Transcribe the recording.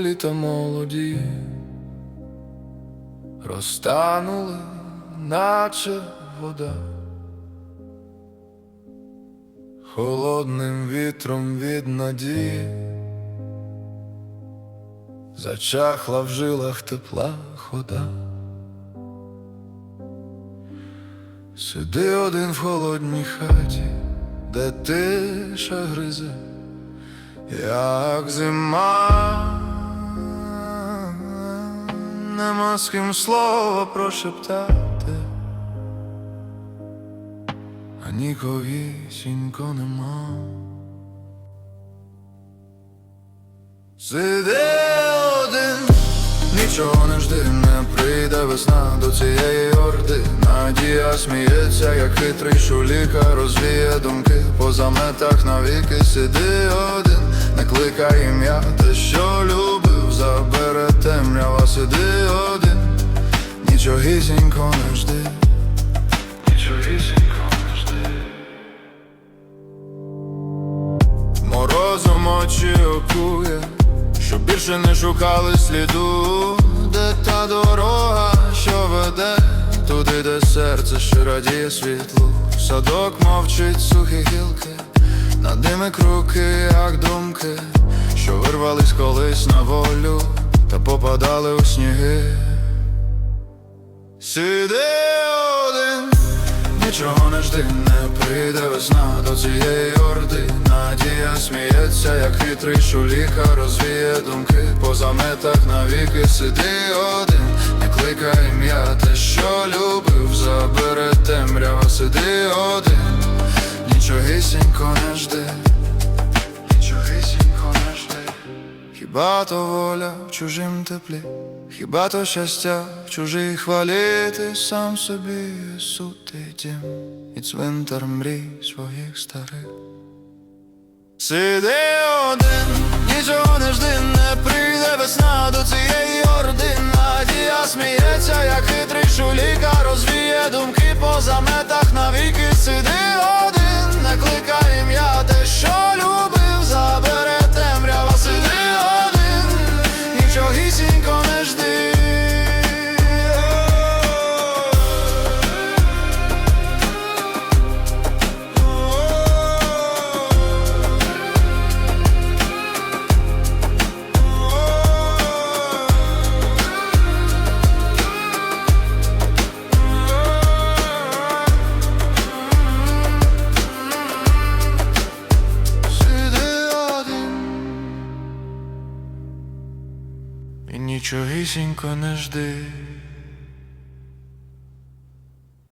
літа молоді, розтанули, наче вода, холодним вітром від надії, зачахла в жилах тепла хода. Сиди один в холодній хаті, де тиша гризе, як зима, нема з ким слова прошептати, а нікогісінько нема. Сиди один, нічого не жди, прийде весна до цієї орди. Надія сміється, як хитрий шуліка, розвіє думки по заметах навіки. Сиди один, не кликай ім'я, те, що любив, забере темрява, сиди один, нічогісінько не жди. Нічогісінько не жди. Морозом очі окує, щоб більше не шукали сліду, дорога, що веде, туди, де серце що радіє світлу. Садок мовчить сухі гілки, над ними круки, як думки, що вирвались колись на волю та попадали у сніги. Сиди один, нічого не не прийде весна до цієї орди. Надія сміється, як хитрий шуліха розвіє думки по заметах навіки. Сиди один, не кликай ім'я, те, що любив, забере темрява, сиди один, нічогісінько не жди, Хіба то воля в чужим теплі, хіба то щастя в чужій хвалі, ти сам собі сутий дім і цвинтар мрій своїх старих. Сиди один, нічого не жди, і нічогісінько не жди.